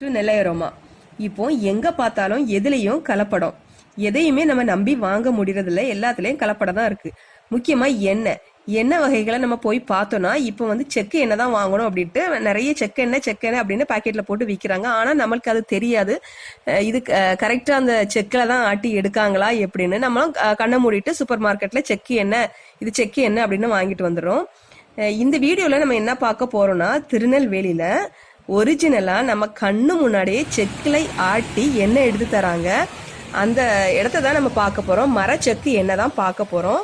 To நிலையரோமா இப்போ எங்க பார்த்தாலும் எதுலையும் கலப்படம். எதையுமே நம்ம நம்பி வாங்க முடியறதில்ல. எல்லாத்துலயும் கலப்படம் தான் இருக்கு. முக்கியமா எண்ணெய். எண்ணெய் வகைகளை நம்ம போய் பார்த்தோம்னா இப்போ வந்து செக்கு எண்ணெய் தான் வாங்கணும் அப்படின்ட்டு நிறைய செக்கு எண்ணெய் செக்கு எண்ணெய் அப்படின்னு பாக்கெட்ல போட்டு விற்கிறாங்க ஆனா நம்மளுக்கு அது தெரியாது. இது கரெக்டா அந்த செக்கில் தான் ஆட்டி எடுக்காங்களா எப்படின்னு நம்மளும் கண்ணை மூடிட்டு சூப்பர் மார்க்கெட்ல செக்கு எண்ணெய் இது செக்கு எண்ணெய் அப்படின்னு வாங்கிட்டு வந்துடும் இந்த வீடியோல நம்ம என்ன பார்க்க போறோம்னா திருநெல்வேலியில ஒரிஜினலாக நம்ம கண்ணு முன்னாடியே செக்கிலை ஆட்டி எண்ணெய் எடுத்து தராங்க. அந்த இடத்த தான் நம்ம பார்க்க போகிறோம் மரச்செக்கு எண்ணெய் தான் பார்க்க போகிறோம்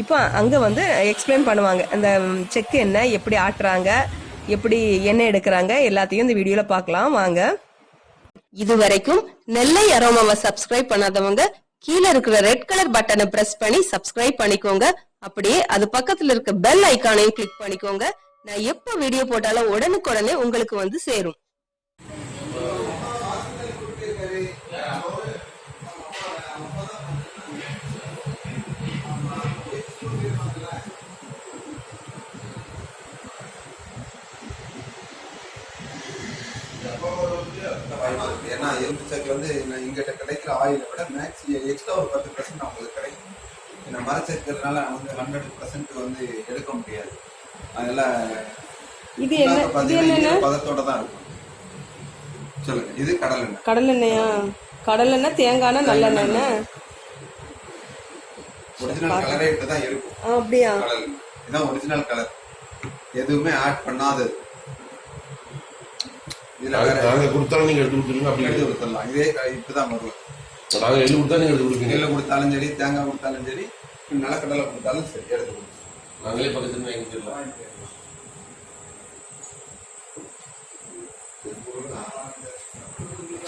இப்போ அங்கே வந்து எக்ஸ்பிளைன் பண்ணுவாங்க. அந்த செக்கு எண்ணெய் எப்படி ஆட்டுறாங்க எப்படி எண்ணெய் எடுக்கிறாங்க எல்லாத்தையும் இந்த வீடியோவில் பார்க்கலாம். வாங்க. இது வரைக்கும் நெல்லை அரோமாவை சப்ஸ்கிரைப் பண்ணாதவங்க கீழே இருக்கிற ரெட் கலர் பட்டனை பிரஸ் பண்ணி சப்ஸ்கிரைப் பண்ணிக்கோங்க. அப்படியே அது பக்கத்துல இருக்க பெல் ஐக்கானையும் கிளிக் பண்ணிக்கோங்க. நான் எப்ப வீடியோ போட்டாலும் உடனுக்குடனே உங்களுக்கு வந்து சேரும். ஏன்னா எலும்பு சக்கில் வந்து நான் இங்கிட்ட கிடைக்கிற ஆயிலை விட மேக்ஸ் எக்ஸ்ட்ரா ஒரு பத்து பர்சன்ட் அவங்களுக்கு கிடைக்கும். ஏன்னா மரச்சக்கிறதுனால வந்து ஹண்ட்ரட் பர்சன்ட் வந்து எடுக்க முடியாது. அதெல்லாம் இது என்ன இது என்னென்ன? பதத்தோட தான் இருக்கும். சொல்லுங்க. இது கடல் எண்ணெய் கடல் எண்ணெயா கடல் எண்ணெய் தேங்காய் நல்லெண்ணெய் ஒரிஜினல் கலரே இப்படி தான் இருக்கும். அப்படியா. இதான் ஒரிஜினல் கலர் எதுவுமே ஆட் பண்ணாதது. இதுல நாங்க கொடுத்தாலும் நீங்க எடுத்து கொடுத்துருங்க அப்படி எடுத்து கொடுத்துடலாம். இதே இப்படிதான் வரும் நாங்க எள்ளு கொடுத்தா நீங்க எடுத்து கொடுப்பீங்க. கொடுத்தாலும் சரி தேங்காய் கொடுத்தாலும் சரி நிலக்கடலை கொடுத்தாலும் சரி எடுத்து கொடுத்துருவோம் நாங்களே பக்கத்துல வாங்கிக்கலாம்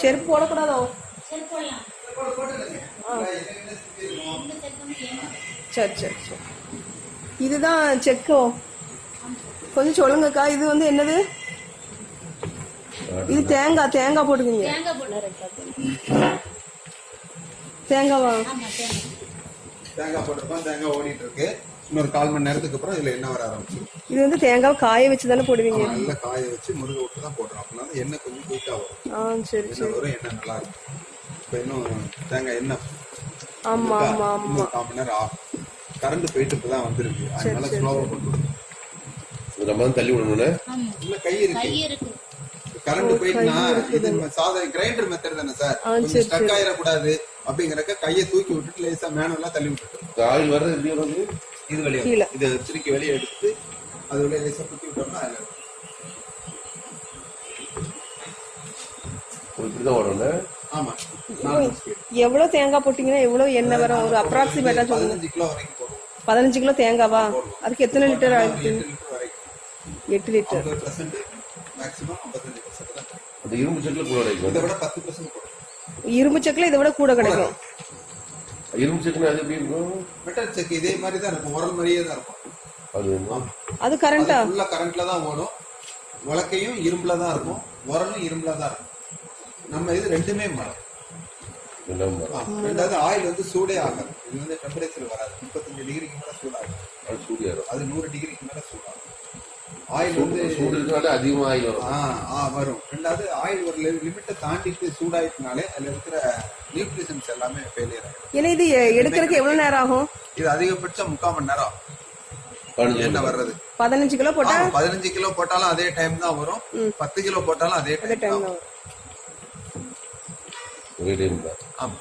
செருப்பு போடக்கூடாதோ? சரி சரி சரி. இதுதான் செக்கோ. கொஞ்சம் சொல்லுங்கக்கா இது வந்து என்னது? இது தேங்காய் தேங்காய் போட்டுக்கீங்க தேங்காவா? தேங்காய் போட்டிருப்போம் தேங்காய் ஓடிட்டு இருக்கு. இன்னொரு கால் மணி நேரத்துக்கு அப்புறம் இதுல எண்ணெய் வர ஆரம்பிச்சு இது வந்து தேங்காய் காய வச்சு தானே போடுவீங்க நல்லா காய வச்சு முருகை விட்டு தான் போடுறோம். அப்படின்னா எண்ணெய் கொஞ்சம் குயிக்கா வரும் ஆ சரி சரி. வரும் எண்ணெய் நல்லா இருக்கும். இப்போ இன்னும் தேங்காய் எண்ணெய் ஆமா? ஆமா ஆமா. கால் மணி நேரம் ஆகும். கரண்ட் போயிட்டு இப்பதான் வந்திருக்கு. அதனால ஸ்லோவா கொண்டு நம்ம தான் தள்ளி விடணும்னு? ஆமா இல்ல கை இருக்கு. கை இருக்கு. கரண்ட் போயிட்டுனா இது சாத கிரைண்டர் மெத்தட் தானே சார்? கொஞ்சம் ஸ்டக் ஆயிடக்கூடாது. அப்படிங்கறக்க கையை தூக்கி விட்டுட்டு லேசா மேனுவலா தள்ளி விட்டுட்டு. ஆயில் வர்றது எப்படி வருது இது வெளியே கீழே. இதை திருக்கி வெளியே எடுத்து அது உள்ள லேசா குத்தி விட்டோம்னா அதுல. இப்படிதான் நாலு ஸ்பீட் எவ்வளவு தேங்காய் போட்டீங்கன்னா எவ்வளவு எண்ணெய் வரும்? ஒரு அப்ராக்சிமேட்டா சொல்லுங்க. பதினஞ்சு கிலோ வரைக்கும் போடும் பதினஞ்சு கிலோ தேங்காவா? அதுக்கு எத்தனை லிட்டர் ஆகுது? எட்டு லிட்டர் வரைக்கும். எட்டு லிட்டர். ஐம்பது பர்சன்ட் மேக்ஸிமம் ஐம்பத்தஞ்சு பர்சன்ட் தான். கிடைக்கும். அந்த இரும்பு செட்டில் கூட கிடைக்கும். இதை விட பத்து பர்சன்ட் போடும் இரும்பு செக்கில் இதை விட கூட கிடைக்கும். இரும்பு செட்டுனா அது எப்படி இருக்கும்? மெட்டல் செக் இதே மாதிரி தான் இருக்கும். உரல் மாதிரியே தான் இருக்கும். அது? அது கரண்டா ஃபுல்லா கரண்ட்ல தான் ஓடும். உலக்கையும் இரும்புல தான் இருக்கும். உரலும் இரும்புல தான் இருக்கும். நம்ம இது ரெண்டுமே மரம். என்ன மரம்? ஆ, ரெண்டாவது ஆயில் வந்து சூடே ஆகாது. இது வந்து டெம்பரேச்சர் வராது. முப்பத்தஞ்சு டிகிரிக்கு மேல சூடாகும். அது சூடியாரும் அது நூறு டிகிரிக்கு மேல சூடாகும். ஆயில் வந்து சூடு இருக்கனால அதிகமா ஆயில் வரும். ஆ ஆ வரும். ரெண்டாவது ஆயில் ஒரு லிமிட்டை தாண்டிட்டு சூடாயிட்டனாலே அதுல இருக்கிற நியூட்ரிஷன்ஸ் எல்லாமே ஃபெயிலியர் ஆகும் ஏன்னா இது எடுக்கறதுக்கு எவ்வளவு நேரம் ஆகும்? இது அதிகபட்சம் முக்கால் மணி நேரம் எண்ணெய் வர்றது? பதினஞ்சு கிலோ போட்டா? பதினஞ்சு கிலோ போட்டாலும் அதே டைம் தான் வரும். பத்து கிலோ போட்டாலும் அதே டைம் டைம் தான் ஆமா.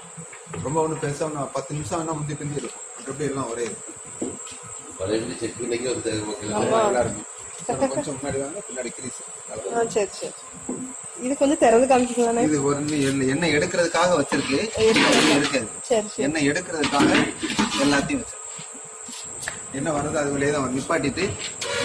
ரொம்ப ஒண்ணு பெருசா ஒண்ணு பத்து நிமிஷம் வேணா முந்தி பிந்தி இருக்கும். மற்றபடி எல்லாம் ஒரே வீடு செக் பண்ணிக்க ஒரு கொஞ்சம் முன்னாடி வாங்க பின்னாடி கிரீஸ் ஆ சரி சரி. இது கொஞ்சம் திறந்து காமிச்சிக்கலானே இது ஒரு எண்ணெய் எண்ணெய் எடுக்கிறதுக்காக வச்சிருக்கு? இருக்காது சரி சரி. எண்ணெய் எடுக்கிறதுக்காக எல்லாத்தையும் வச்சிருக்கு. என்ன வர்றது அது வெளியே தான் நிப்பாட்டிட்டு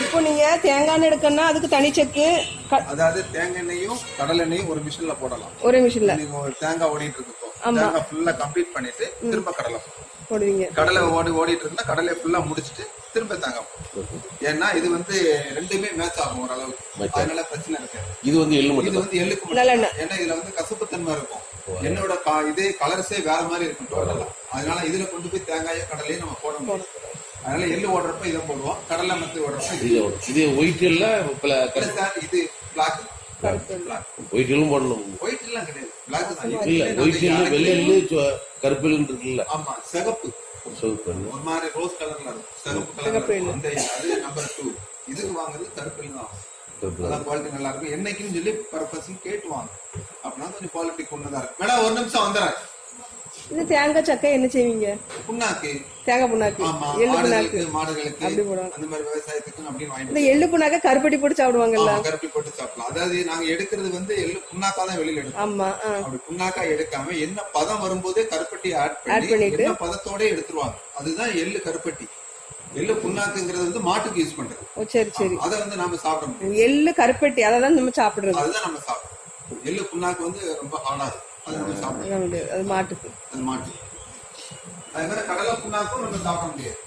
இப்போ நீங்க தேங்காய் எண்ணெய் எடுக்கணும்னா அதுக்கு தனி செக்கு க- அதாவது தேங்காய் எண்ணெயும் கடல் எண்ணெயும் ஒரு மிஷின்ல போடலாம். ஒரே மிஷின்ல ஒரு தேங்காய் ஓடிட்டு இருக்கு இப்போ. தேங்காய் ஃபுல்லா கம்ப்ளீட் பண்ணிட்டு திரும்ப கடலை போடணும். போடுவீங்க. கடலை ஓடி ஓடிட்டு இருந்தா கடலை ஃபுல்லா முடிச்சிட்டு திரும்ப தேங்காய் போடணும். ஏன்னா இது வந்து ரெண்டுமே மேட்ச் ஆகும் ஓரளவுக்கு. அதனால பிரச்சனை இருக்காது இது வந்து எள்ளு இது மட்டும் வந்து எள்ளுக்கு மட்டும் நல்லெண்ணெய். ஏன்னா இதுல வந்து கசப்புத்தன்மை இருக்கும். என்னோட கா- இதே கலர்ஸே வேற மாதிரி இருக்கும் டோட்டலா அதனால இதுல கொண்டு போய் தேங்காயோ கடலையும் நம்ம போட முடியும் அதனால எள்ளு ஓடுறப்ப இதை போடுவோம். கடலை மத்து ஓடுறப்ப இது. ஒயிட் எல்ல இல்ல சார் இது பிளாக் பிளாக் ஒயிட் எள்ளும் போடணும். ஒயிட் எல்லாம் கிடையாது. பிளாக் தான். இல்ல ஒயிட் வெள்ளை கருப்பு இருக்குல்ல. ஆமா சிகப்பு. ஒரு மாதிரி ரோஸ் கலர்ல இருக்கும். சிகப்பு அந்த அது நம்பர் டூ இதுக்கு வாங்குறது கருப்பு தான். அதான் குவாலிட்டி நல்லா இருக்கும். என்னைக்குன்னு சொல்லி பர் பர்சன் கேட்டு வாங்க. அப்படின்னா கொஞ்சம் குவாலிட்டி கொண்டதா இருக்கும். மேடம் ஒரு நிமிஷம் வந்துடுறேன். இந்த தேங்காய் சக்கை என்ன செய்வீங்க? புண்ணாக்கு. தேங்காய் புண்ணாக்கு. எள்ளு புண்ணாக்கு. மாடுகளுக்கு அப்படி போடுவாங்க. அந்த மாதிரி விவசாயத்துக்கு அப்படின்னு இந்த எள்ளு புண்ணாக்க கருப்பட்டி போட்டு சாப்பிடுவாங்கல்ல? ஆமா, கருப்பி போட்டு சாப்பிடலாம். அதாவது நாங்க எடுக்கிறது வந்து எள்ளு புண்ணாக்கா தான் வெளியில எடுப்போம். ஆமா. அப்படி புண்ணாக்கா எடுக்காம என்ன பதம் வரும்போதே கருப்பட்டி ஆட் பண்ணிட்டு. பதத்தோட எடுத்துருவாங்க. அதுதான் எள்ளு கருப்பட்டி. எள்ளு புண்ணாக்குங்கிறது வந்து மாட்டுக்கு யூஸ் பண்றது. ஓ சரி சரி. அதை வந்து நாம சாப்பிட முடியும். எள்ளு கருப்பட்டி அதை தான் நம்ம சாப்பிடுறது. அதுதான் நம்ம சாப்பிடுறோம். எள்ளு புண்ணாக்கு வந்து ரொம்ப ஹார்டா இருக்கும். அது நம்ம முடியாது. அது மாட்டுக்கு. அது மாட்டு. அது மாதிரி கடலை புண்ணாக்கும் நம்ம சாப்பிட முடியாது.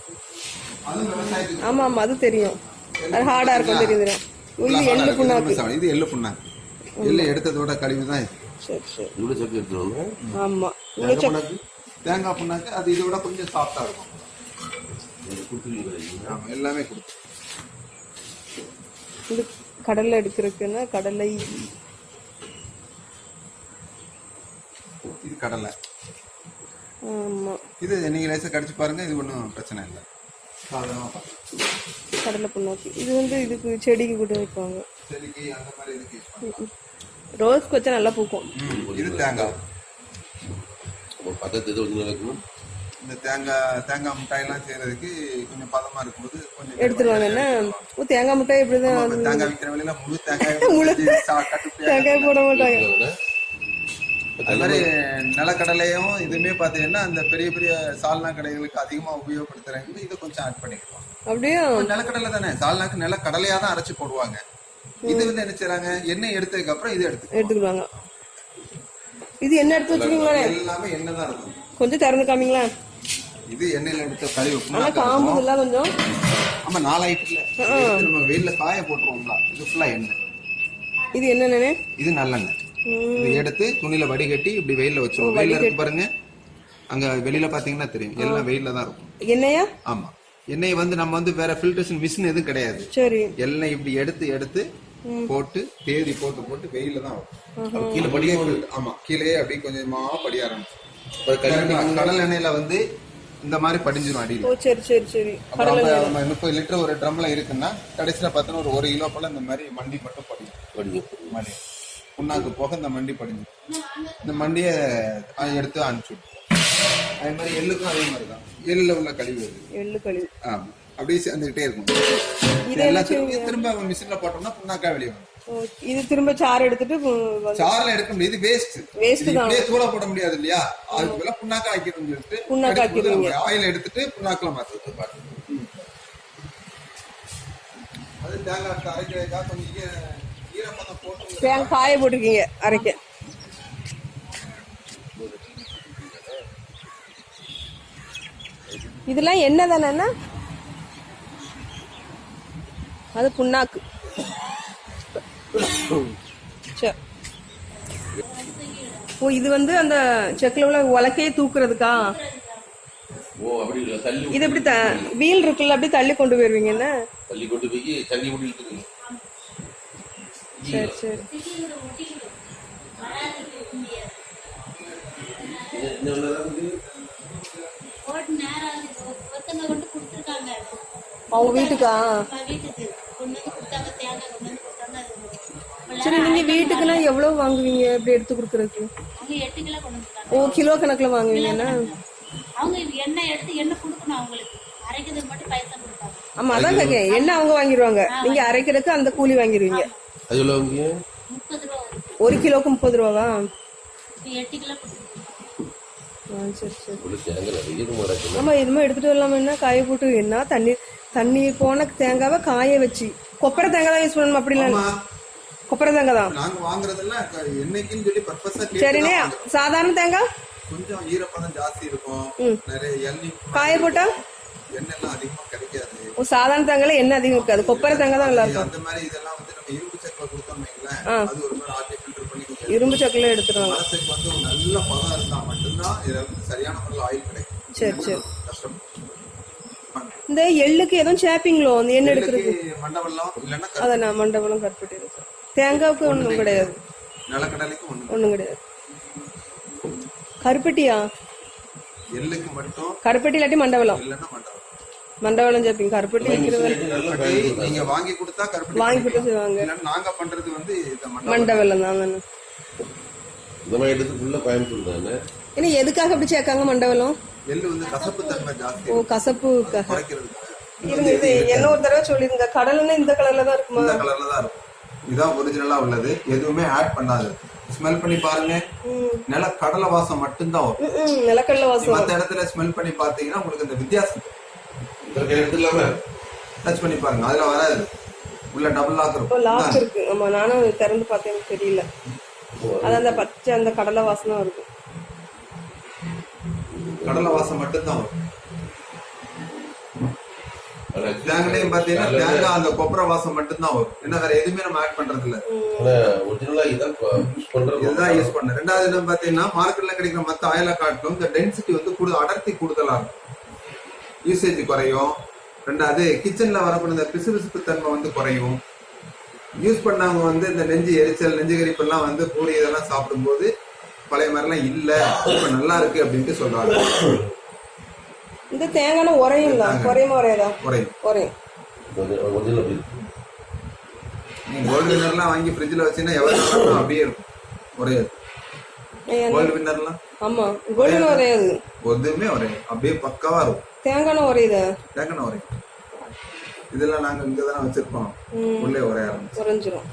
அதுவும் விவசாயத்துக்கு. ஆமா ஆமா அது தெரியும். அது ஹார்டா இருக்கும் தெரியும் இது எள்ளு. புண்ணாக்கு இது எள்ளு புண்ணாக்கு. எள்ளு எடுத்ததோட கழிவு தான் சரி சரி. சக்கரை எடுத்துருவாங்க. ஆமா. தேங்காய் புண்ணாக்கு? தேங்காய் புண்ணாக்கு அது இதை விட கொஞ்சம் சாஃப்டா இருக்கும். எல்லாமே இது கடலை எடுக்கிறதுக்குன்னா கடலை இது கடலை. இது நீங்க லேசா கடிச்சு பாருங்க இது ஒன்றும் பிரச்சனை இல்லை. கடலை புண்ணாக்கு. இது வந்து இதுக்கு செடிக்கு கூட வைப்பாங்க. செடிக்கு அந்த மாதிரி இதுக்கு ரோஸ்க்கு வச்சா நல்லா பூக்கும். இது தேங்காய். பக்கத்து இது கொஞ்சம் நடக்கணும் இந்த தேங்காய் தேங்காய் மிட்டாயெல்லாம் செய்யறதுக்கு கொஞ்சம் பதமா இருக்கும்போது கொஞ்சம் எடுத்துருவாங்க. என்ன? ஓ தேங்காய் மிட்டாய் இப்படிதான் தேங்காய் விற்கிற வேலையில முழு தேங்காய் கட்டுப்படியா தேங்காய் போட மாட்டாங்க. அது மாதிரி நிலக்கடலையும் இதுவுமே பார்த்தீங்கன்னா அந்த பெரிய பெரிய சால்னா கடைகளுக்கு அதிகமா உபயோகப்படுத்துறாங்க இதை கொஞ்சம் ஆட் பண்ணிக்கலாம். அப்படியே? நிலக்கடலை தானே. சால்னாக்கு நிலக்கடலையா தான் அரைச்சு போடுவாங்க. இது வந்து என்ன செய்றாங்க? எண்ணெய் எடுத்ததுக்கு அப்புறம் இது எடுத்து எடுத்துக்கிடுவாங்க. இது என்ன எடுத்து வச்சுக்கீங்களா எல்லாமே எண்ணெய் தான் இருக்கும். கொஞ்சம் திறந்து காமிங்களா. இது எண்ணெயில எடுத்த ஆனா புண்ணாக்கு காம்பு. இல்ல கொஞ்சம். ஆமா நாலாயிட்டுல நம்ம வெயில்ல காய போட்டுருவோம்ல. இது ஃபுல்லா எண்ணெய். இது என்னன்னு இது நல்லெண்ணெய். இது எடுத்து துணியில வடிகட்டி இப்படி வெயில்ல வச்சிருவோம். வெயில்ல இருக்கு பாருங்க. அங்க வெளியில பாத்தீங்கன்னா தெரியும். எல்லாம் வெயில்ல தான் இருக்கும். என்னையா ஆமா. எண்ணெய் வந்து நம்ம வந்து வேற ஃபில்டர்ஷன் மிஷின் எதுவும் கிடையாது. சரி. எண்ணெய் இப்படி எடுத்து எடுத்து போட்டு தேதி போட்டு போட்டு வெயில்ல தான் வரும். கீழே படியே ஆமா. கீழே அப்படியே கொஞ்சமா படிய ஆரம்பிச்சு கடல் எண்ணெயில வந்து இந்த மாதிரி படிஞ்சிரும் அடியில். ஓ சரி சரி சரி. நம்ம முப்பது லிட்டர் ஒரு ட்ரம்ல இருக்குன்னா கடைசியில பார்த்தோன்னா ஒரு ஒரு கிலோ போல இந்த மாதிரி மண்டி மட்டும் படியும். மண்டி. புண்ணாக்கு போக இந்த மண்டி படிஞ்சு இந்த மண்டியை எடுத்து அனுப்பிச்சு விட்டுருவோம் அதே மாதிரி எள்ளுக்கும் அதே மாதிரி தான். எள்ளுல உள்ள கழிவு எள்ளு கழிவு. ஆமா. அப்படியே சேர்ந்துகிட்டே இருக்கும் இதை எல்லாம் திரும்ப மிஷின்ல போட்டோம்னா புண்ணாக்கா வெளியே வரும். இது திரும்ப சாறு எடுத்துட்டு சாரில் எடுக்க முடியாது. வேஸ்ட் தான். இப்படியே தூள போட முடியாது இல்லையா? அதுக்கு பதிலா புண்ணாக்கா ஆக்கிடும் சொல்லிட்டு புண்ணாக்கா ஆக்கிடுவீங்க. ஆயில் எடுத்துட்டு புண்ணாக்குல மாத்துறது பாட்டு. அது தேங்காய் அரைக்கிறதுக்கா கொஞ்சம் தேங்காய் காய போட்டிருக்கீங்க அரைக்க. இதெல்லாம் என்ன தானே அது புண்ணாக்கு. ஓ இது வந்து அந்த செக்கில் உள்ள உலக்கையே தூக்குறதுக்கா? இது எப்படி வீல் இருக்குல்ல அப்படியே தள்ளி கொண்டு போயிருவீங்க என்ன? தள்ளி கொண்டு போய் தண்ணி கொண்டு இழுத்துக்கணும் சரி சரி இன்னும் இன்னும் என்னதான் இருக்கு? போட்டு நேரம் ஆகுது. ஒருத்தங்க அவங்க வீட்டுக்கா? ஒரு சரி நீங்க வீட்டுக்குன்னா எவ்வளவு வாங்குவீங்க? இப்படி எடுத்து கொடுக்கறதுக்கு? ஓ கிலோ கணக்குல வாங்குவீங்கன்னா அவங்க எண்ணெய் எடுத்து எண்ணெய் கொடுக்கணும் அவங்களுக்கு? அரைக்கிறதுக்கு மட்டும் பைசா கொடுப்பாங்க. ஆமா அதான் கேக்கேன் என்ன அவங்க வாங்கிடுவாங்க நீங்க அரைக்கிறதுக்கு அந்த கூலி வாங்கிடுவீங்க அது எவ்வளோ வாங்குவீங்க முப்பது ரூபா வரும் ஒரு கிலோக்கு முப்பது ரூபாவா? எட்டு கிலோ சரி சரி. ஆமா எடுத்துட்டு வரலாமா காய போட்டு என்ன தண்ணி தண்ணி போன தேங்காவை காய வச்சு. கொப்பரை தேங்காய் தான் யூஸ் பண்ணணும்? அப்படிலாம். கொப்பரை தேங்காய் தான். நாங்க வாங்குறதெல்லாம் என்னைக்குன்னு சொல்லி பர்பஸா சரிண்ணே சாதாரண தேங்காய்? கொஞ்சம் ஈரப்பதம் ஜாஸ்தி இருக்கும். நிறைய எண்ணெய் காய போட்டா? எண்ணெய் எல்லாம் அதிகமா கிடைக்காது. சாதாரண தேங்காய்ல எண்ணெய் அதிகம் இருக்காது. கொப்பரை தேங்காய் தான் நல்லா இருக்கும். அந்த மாதிரி இதெல்லாம் வந்து நம்ம இரும்பு சக்கில் கொடுத்தோம் வைங்களேன் ஆ. அது ஒரு மாதிரி ஆட்டி ஃபில்டர் பண்ணி கொஞ்சம் இரும்பு சக்கில எடுத்துருவாங்க. மரத்துக்கு வந்து ஒரு நல்ல பதம் இருந்தா மட்டும்தான் இதுல வந்து சரியான முறையில் ஆயில் கிடைக்கும். சரி சரி. கஷ்டம். இந்த எள்ளுக்கு எதுவும் சேப்பிங்களோ அந்த எண்ணெய் எடுக்கிறது? மண்டவெல்லாம் இல்லைன்னா அதை நான் மண்டபம் கட் பண்ணிருக்கேன் தேங்காவுக்கு ஒன்றும் கிடையாது. நிலக்கடலைக்கும் ஒண்ணு ஒண்ணும் கிடையாது. கருப்பட்டியா? எள்ளுக்கு மட்டும் கருப்பட்டி இல்லாட்டி இல்லைன்னா மண்டபம் மண்டவளம் சேர்ப்பீங்க கருப்பட்டி நீங்க வாங்கி கொடுத்தா கருப்பட்டி வாங்கி. கொடுத்து செய்வாங்க நாங்க பண்றது வந்து மண்டவளம். தான் தானே கோயம்புத்தூர் ஏன்னா எதுக்காக அப்படி சேர்க்காங்க மண்டவளம்? எள்ளு வந்து கசப்பு தன்மை ஜாஸ்தி. ஓ குறைக்கிறதுக்காக இருங்க இது என்ன ஒரு தடவை சொல்லிருங்க. கடல்னா இந்த கலர்ல தான் இருக்குமா? இந்த கலர்ல தான் இருக்கும். இதுதான் ஒரிஜினலா உள்ளது. எதுவுமே ஆட் பண்ணாது. ஸ்மெல் பண்ணி பாருங்க. நில கடலை வாசம் மட்டும்தான் வரும். ம், ம், நிலக்கடலை வாசம் மத்த இடத்துல ஸ்மெல் பண்ணி பார்த்தீங்கன்னா உங்களுக்கு இந்த வித்தியாசம் டச் பண்ணி பாருங்க. அதுல வராது. உள்ள டபுள் லாக் ஓ இருக்கும் லாக் இருக்கு. ஆமா நானும் திறந்து பார்த்தேன். எனக்கு தெரியல. அது அந்த பச்சை அந்த கடலை இருக்கும் கடலை வாசம் மட்டும்தான் வரும். தேங்காயும் பாத்தீங்கன்னா தேங்காய் அந்த கொப்பரை வாசம் மட்டும்தான் வரும். என்ன வேற எதுவுமே நம்ம ஆட் பண்றது இல்ல ஒரிஜினலா இதான் யூஸ் பண்றது இதுதான் யூஸ் பண்ண ரெண்டாவது என்ன பாத்தீங்கன்னா மார்க்கெட்ல கிடைக்கிற மத்த ஆயில காட்டிலும் இந்த டென்சிட்டி வந்து கூடுதல் அடர்த்தி கூடுதலா இருக்கும் யூசேஜ் குறையும். ரெண்டாவது கிச்சன்ல வரக்கூடிய இந்த பிசுபிசுப்பு தன்மை வந்து குறையும். யூஸ் பண்ணவங்க வந்து இந்த நெஞ்சு எரிச்சல் நெஞ்சு கரிப்பெல்லாம் வந்து பூரி இதெல்லாம் சாப்பிடும்போது பழைய மாதிரிலாம் இல்ல. இப்ப நல்லா இருக்கு அப்படின்ட்டு சொல்றாங்க. இந்த தேங்காய் உரையும்ல? குறையுமா உரையாதா? குறையும். உரையும். நீங்க கோல்டு வின்னர்லாம் வாங்கி ஃப்ரிட்ஜ்ல வச்சீங்கன்னா எவ்வளவு நாளும் அப்படியே இருக்கும் ஏன் கோல்டு வின்னர்லாம் ஆமா கோல்டன் உரையாது ஒரே. அப்படியே பக்காவா இருக்கும். தேங்காய் உரையுதா தேங்கண்ண ஒரே. இதெல்லாம் நாங்க இங்க தானே வச்சிருப்போம் உள்ளே ஆரம்பிச்சு. உறைஞ்சிரும்.